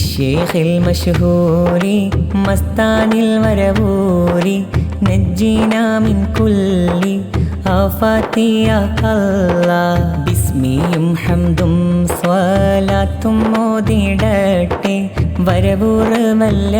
بالشيخ المشهور مستان الوربور نجينا من كل آفات يا الله ബിസ്മിയും ഹംദും സ്വലാത്തും മോതിടട്ടെ വരവൂറമല്ല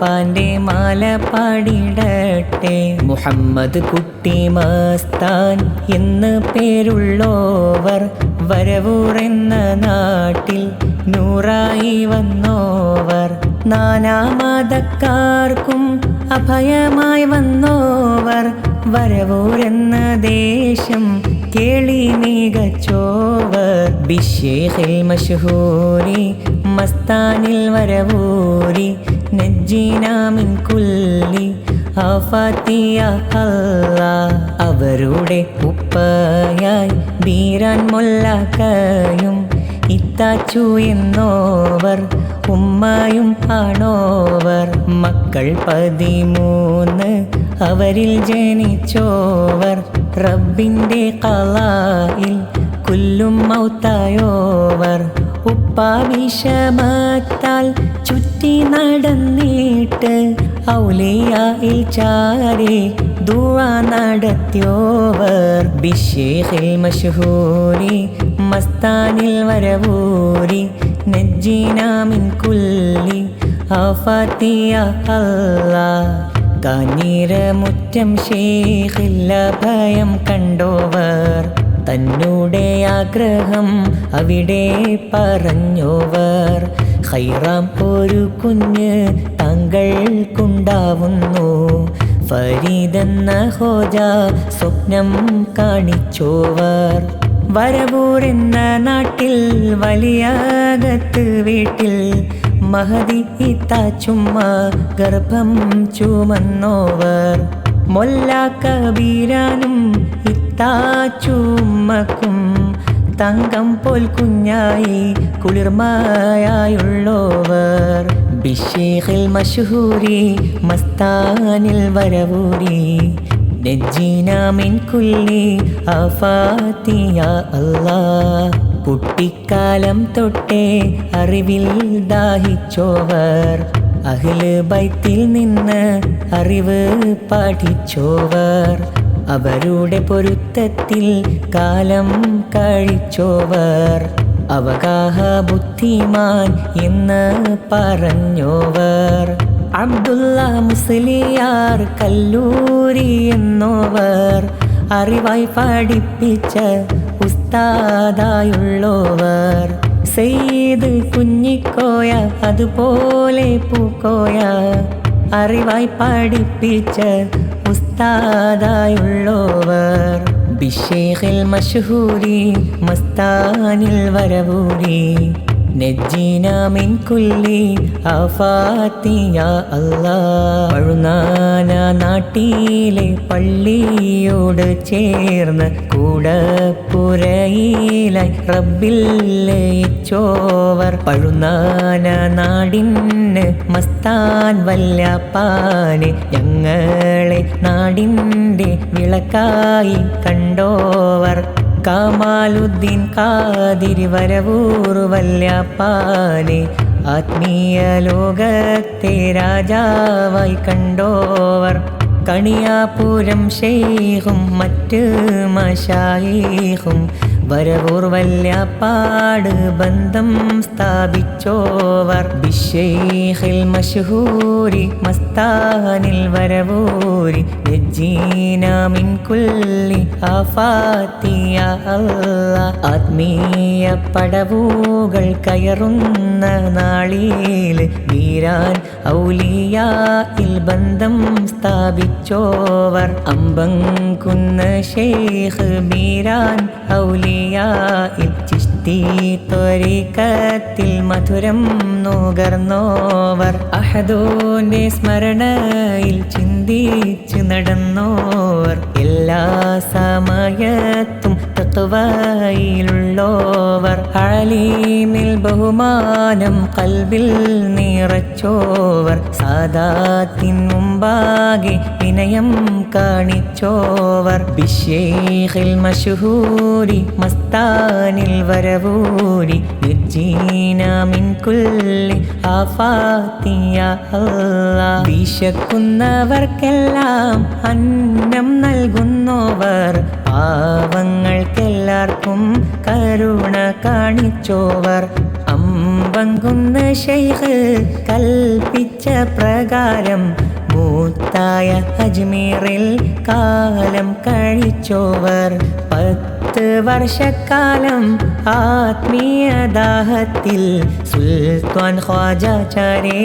പാൻ്റെ മാല പാടിടട്ടെ മുഹമ്മദ് കുട്ടി മസ്താൻ എന്ന് പേരുള്ളോവർ വരവൂർ എന്ന നാട്ടിൽ നൂറായി വന്നോവർ. നാനാമതക്കാർക്കും അഭയമായി വന്നോവർ. വരവൂരെന്ന ദേശം കേളി മികച്ചോവർ. ബിഷേഖിൽ മഷഹൂരി മസ്താനിൽ വരവൂരി നജ്ജീനാമിൻ കുല്ലി ആഫാത്തിയ അല്ലാ അവരുടെ ഉപ്പയായി ബീരാൻ മൊല്ലക്കയും ഇത്താച്ചു എന്നോവർ ഉമ്മയും ആണോവർ. മക്കൾ പതിമൂന്ന് അവരിൽ ജനിച്ചോവർ. റബ്ബിന്റെ കലായിൽ കുല്ലും മൗത്തായോവർ. ഉപ്പാവിഷമത്താൽ ചുറ്റി നടന്നിട്ട് ഔലിയായിൽ ചാരി ദുവാ നടത്തിയോവർ ബിഷേഖിൽ മഷഹൂരി മസ്താനിൽ വരവൂരി നജ്ജീനാമിൻ കുല്ലി ആഫാത്തിയ അല്ലാ കാഞ്ഞീരമുറ്റം ഷേഖില്ല ഭയം കണ്ടോവർ. തന്നൂടെ ആഗ്രഹം അവിടെ പറഞ്ഞോവർ. ഹൈറാം ഒരു കുഞ്ഞ് താങ്കൾക്കുണ്ടാവുന്നു ഫരീദെന്ന ഹോജ സ്വപ്നം കാണിച്ചോവർ. വരവൂർ എന്ന നാട്ടിൽ വലിയകത്ത് വീട്ടിൽ മഹതി ഇത്ത ചുമ്മ ഗർഭം ചുമന്നോവർ. മൊല്ല കബീരാനും ഇത്താച്ചുമ്മക്കും തങ്കം പോൽ കുഞ്ഞായി കുളിർമയായുള്ളോവർ. ബിഷേഖിൽ മഷഹൂരി മസ്താനിൽ വരവൂരി നജ്ജീനാമിൻ കുല്ലി അഫാത്തിയ അല്ലാ. കുട്ടിക്കാലം തൊട്ടേ അറിവിൽ ദാഹിച്ചോവർ. അഖിൽ ബൈത്തിൽ നിന്ന് അറിവ് പഠിച്ചോവർ. അവരുടെ പൊരുത്തത്തിൽ കാലം കഴിച്ചോവർ. അവഗാഹ ബുദ്ധിമാൻ എന്ന് പറഞ്ഞോവർ. അബ്ദുള്ള മുസ്ലിയാർ കല്ലൂരി എന്നോവർ. അറിവായി പഠിപ്പിച്ച ഉസ്താദായുള്ളോവർ. സെയ്ത് കുഞ്ഞിക്കോയ അതുപോലെ പൂക്കോയ. അറിവായി പഠിപ്പിച്ച ഉസ്താദായുള്ളവർ. ബിഷേഖിൽ മഷഹൂരി മസ്താനിൽ വരവൂരി. നജ്ജീന മിൻ കുല്ലി അഫാത്തിയ അല്ലാ നാട്ടിലെ പള്ളിയോട് ചേർന്ന് കൂടപ്പുരയിലായി റബ്ബിൽ ലയിച്ചോവർ. പഴുനാന നാടിന് മസ്താൻ വല്ലപ്പാനെ ഞങ്ങളെ നാടിന്റെ വിളക്കായി കണ്ടോവർ. കാമാലുദ്ദീൻ കാതിരി വല്യപ്പാനെ ആത്മീയ ലോകത്തെ രാജാവായി കണ്ടോവർ. കണിയാപുരം ഷെയ്ഖും മറ്റ് മഷായിഖും വരവൂർ വല്യപ്പാട് ബന്ധം സ്ഥാപിച്ചോവർ. ബിഷേഖിൽ മഷഹൂരി മസ്താനിൽ വരവൂരി. ജീനാമിൻ മിൻ കുല്ലി ആഫാത്തിയ അല്ല. ആത്മീയ പടവുകൾ കയറുന്ന നാളിൽ വീരാൻ ഔലിയായിൽ ബന്ധം സ്ഥാപിച്ചോവർ. അമ്പങ്കുന്ന ഷേഖ് ബീരാൻ ഔലിയായിൽ ചിഷ്ടി ത്വരീക്കത്തിൽ മധുരം നുകർന്നോവർ. അഹദോന്റെ സ്മരണയിൽ ചിന്തിച്ചു നടന്നോവർ. എല്ലാ സമയത്തും തക്വയിലുള്ളോവർ അലീമിൽ ബഹുമാനം കൽവിൽ നിറച്ചോവർ സാദാത്തിൻ മുമ്പാകെ വിനയം കാണിച്ചോവർ ബിഷേഖിൽ മഷുഹൂരി മസ്താനിൽ വരവൂരി മിൻ കുല്ലി ആഫാത്തിയ വിശക്കുന്നവർക്കെല്ലാം അന്നം നൽകുന്നവർ പാവങ്ങൾക്കെല്ലാവർക്കും കരുണ കാണിച്ചോവർ. അമ്പങ്കുന്ന ശൈഖ് കൽപ്പിച്ച പ്രകാരം മൂത്തായ അജ്മീറിൽ കാലം കഴിച്ചോവർ. പത്ത് വർഷക്കാലം ആത്മീയദാഹത്തിൽ സുൽത്താൻ ഖ്വാജാചാരെ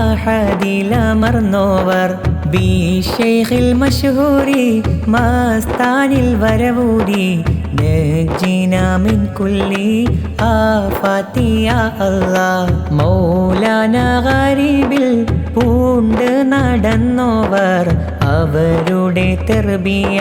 അഹദിലമർന്നോവർ. ബിഷേഖിൽ മഷഹൂരി മസ്താനിൽ വരവൂരി നജീന മിൻ കുല്ലി ആഫാത്തിയ അല്ലാ. മൗലാന പൂണ്ട് നടന്നോവർ അവരുടെ തെർബിയ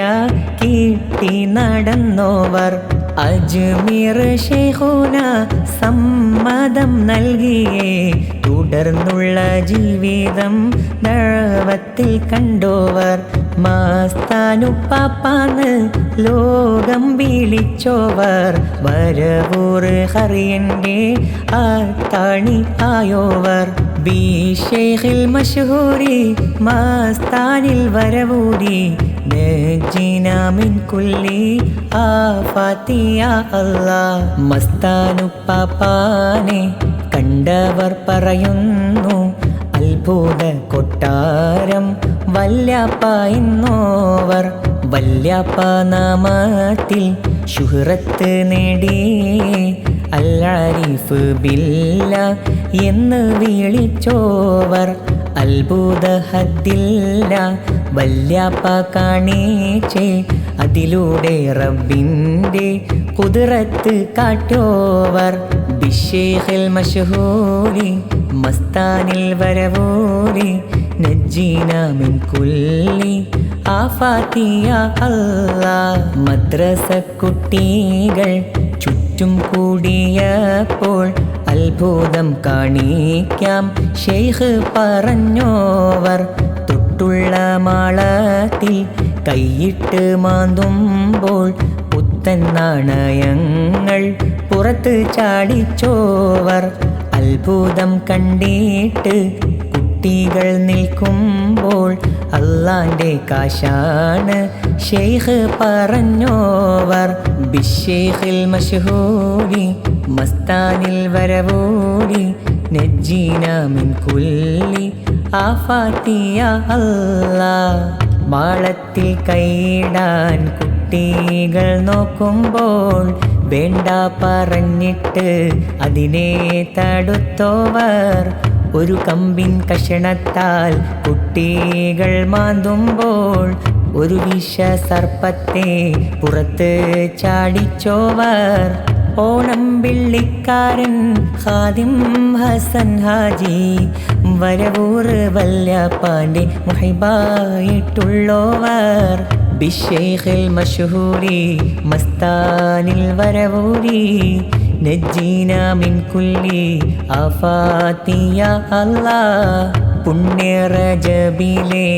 കിട്ടി നടന്നോവർ. അജ്മീർ ഷെയ്ഖുന സമ്മതം നൽകിയേ. തുടർന്നുള്ള ജീവിതം ദഴവത്തിൽ കണ്ടോവർ. മാസ്താനു മാസ്താനുപ്പാപ്പാന്ന് ലോകം വിളിച്ചോവർ. വരവൂറ് ഹറിയന്റെ ആത്താണി ആയോവർ. ബി ഷെയ്ഖിൽ മഷൂരി മാസ്താനിൽ വരവൂരി നജീന മിൻ കുല്ലി ആഫാത്തിയ അല്ലാ. മസ്താനുപ്പാപ്പാനെ കണ്ടവർ പറയുന്നു അത്ഭുത കൊട്ടാരം വല്യാപ്പ എന്നോവർ വല്യാപ്പ നാമത്തിൽ ശുഹ്റത്ത് നേടി അല്ലാരിഫ് ബില്ല എന്ന് വിളിച്ചോവർ. അത്ഭുത ഹദ്ദില്ല വല്യാപ്പ കാണേച്ചേ അതിലൂടെ റബ്ബിന്റെ കുതിരത്ത് കാട്ടോവർ. ബിഷേഖിൽ മഷഹൂരി മസ്താനിൽ വരവൂരി. നജീന മിൻ കുല്ലി ആഫാത്തിയ അല്ലാ മദ്രസ കുട്ടികൾ ചുറ്റും കൂടിയപ്പോൾ അത്ഭുതം കാണിക്കാം. ഷെയ്ഖ് പറഞ്ഞോവർ തൊട്ടുള്ള മാളത്തിൽ കൈയിട്ട് മാന്തുമ്പോൾ പുത്തൻ നാണയങ്ങൾ പുറത്ത് ചാടിച്ചോവർ അത്ഭുതം കണ്ടിട്ട് കുട്ടികൾ നിൽക്കുമ്പോൾ അള്ളാന്റെ കാശാണ്. ഷെയ്ഖ് പറഞ്ഞോവർ ബിഷേഖിൽ മഷഹൂരി മസ്താനിൽ വരവോടി നജീന മിൻ കുല്ലി ആഫാത്തിയ അല്ലാ. മാളത്തിൽ കൈയിടാൻ കുട്ടികൾ നോക്കുമ്പോൾ വേണ്ട പറഞ്ഞിട്ട് അതിനെ തടുത്തോവർ ഒരു കമ്പിൻ കഷണത്താൽ കുട്ടികൾ മാന്തുമ്പോൾ ഒരു വിഷ സർപ്പത്തെ പുറത്ത് ചാടിച്ചോവർ. ഓണം വെള്ളിക്കാരൻ ഹാദിം ഹസൻ ഹാജി വരവൂറ് വല്യാപ്പാന്റെ മുഹൈബായിട്ടുള്ളോവർ. ബിഷേഖിൽ മഷൂരി മസ്താനിൽ വരവൂരി നജീന മിൻ കുല്ലി അഫാത്തിയ അല്ലാ പുണ്യറജബിലെ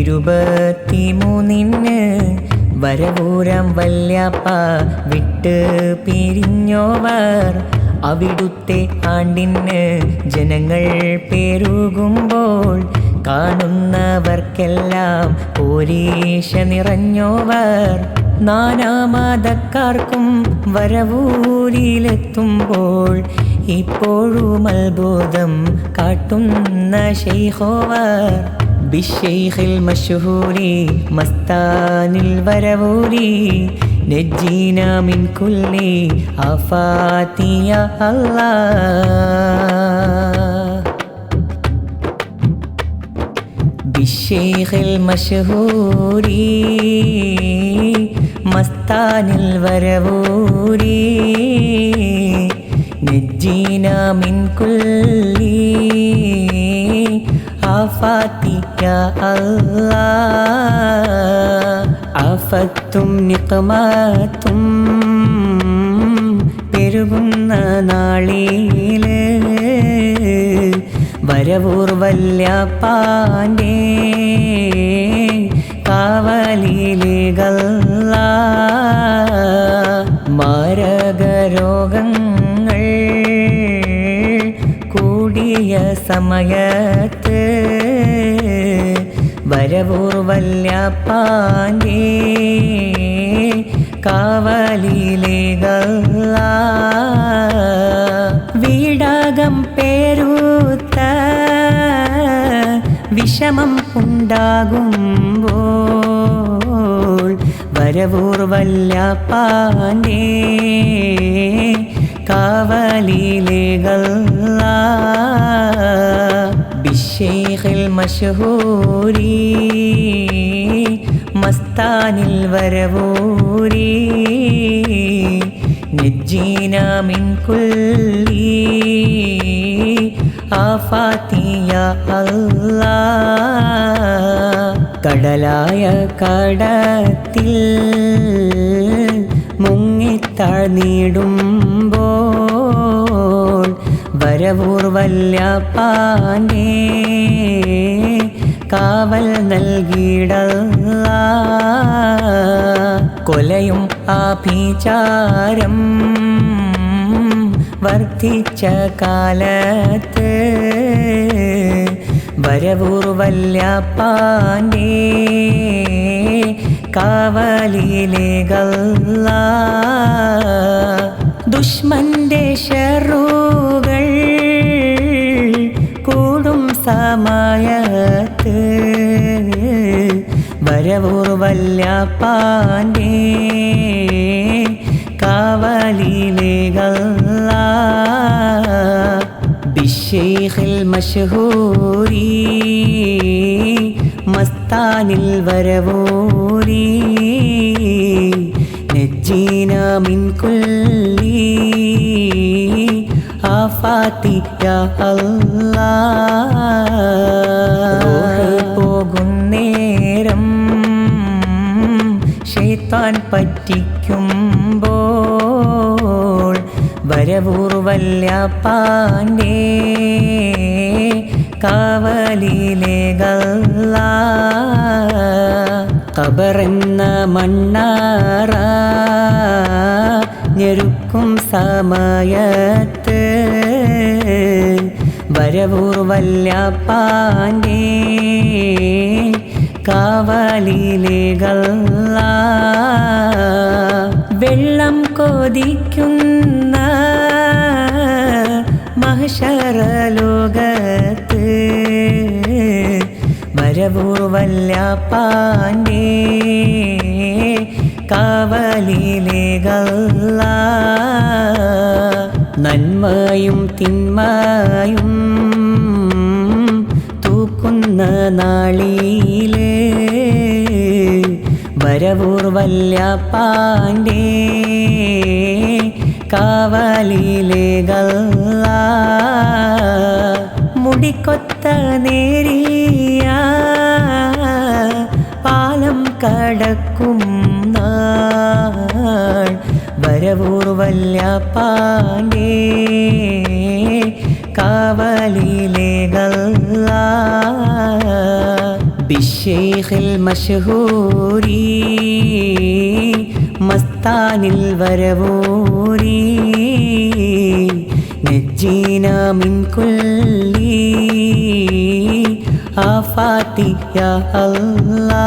ഇരുപത്തിമൂന്നിന് വരവൂരം വല്യപ്പ വിട്ട് പിരിഞ്ഞോവർ. അവിടുത്തെ ആണ്ടിന് ജനങ്ങൾ പെരുകുമ്പോൾ കാണുന്നവർക്കെല്ലാം പോരീശ നിറഞ്ഞോവർ. നാനാമതക്കാർക്കും വരവൂരിലെത്തുമ്പോൾ ഇപ്പോഴും അത്ഭുതം കാട്ടുന്ന ഷെയ്ഹോവർ ബിഷെയ്ഖിൽ മഷൂരി മസ്താനിൽ വരവൂരി നജീന മിൻ കുല്ലി ആഫാത്തിയ അല്ലാ ബിഷേഖിൽ മഷഹൂരി മസ്താനിൽ വരവൂരി നജീന മിൻ കുല്ലി ആഫാത്തിക അല്ലാ ആഫത്തും നിഖമാത്തും പെരുകുന്ന നാളിൽ വരവൂർ വല്യപ്പാന്റെ കാവലിലുകല്ല മാരകരോഗങ്ങൾ കൂടിയ സമയത്ത് വരവൂർ വല്യപ്പാന്റെ കാവലിലേകല്ല വീടകം പേരുത്ത വിഷമം ഉണ്ടാകുമ്പോൾ വരവൂർ വല്യപ്പാന്റെ കാവലിലേകല്ല ബിഷേഖിൽ മഷഹൂരി മസ്താനിൽ വരവൂരി നജ്ജീന മിൻ കുല്ലി ആഫാത്തിയ അല്ലാ കടലായ കടത്തിൽ മുങ്ങിത്താഴ്ന്നിടുമ്പോൾ വരവൂർ വല്യപ്പാന്റെ കാവൽ നൽകിയിടല്ല. കൊലയും ആഭിചാരം വർദ്ധിച്ച കാലത്ത് വരവൂർ വല്യപ്പാന്റെ കാവലിലേകല്ല. ദുഷ്മന്റെ ഷെറുകൾ സമയത്ത് വരവൂർ വല്യപ്പാന്റെ കാവലിലേകല്ല. ബിഷേഖിൽ മഷഹൂരി മസ്താനിൽ വരവൂരി. നെജീന മിൻ റൂഹ് പോകുന്നേരം ഷെയ്ത്താൻ പറ്റിക്കുമ്പോൾ വരവൂർ വല്യപ്പാന്റെ കാവലിലേകല്ല. കബറെന്ന മണ്ണാറ ഞെരുക്കും സമയത്ത് വരവൂർ വല്യപ്പാന്റെ കാവലിലേകല്ല. വെള്ളം കൊതിക്കുന്ന മഹശരലോകത്ത് വരവൂർ വല്യപ്പാന്റെ കാവലിലേകല്ല. നന്മയും തിന്മയും നാളിൽ വരവൂർ വല്യപ്പാന്റെ കാവലിലേകല്ല മുടിക്കൊത്ത നേരിയ പാലം കടക്കും നാൾ വരവൂർ വല്യപ്പാന്റെ കാവലിലേകല്ല ബിഷേഖിൽ മഷഹൂരി മസ്താനിൽ വരവോരി നജീന മിൻകുല്ലി കുല്ലി ആഫാത്തി യാ അല്ലാ.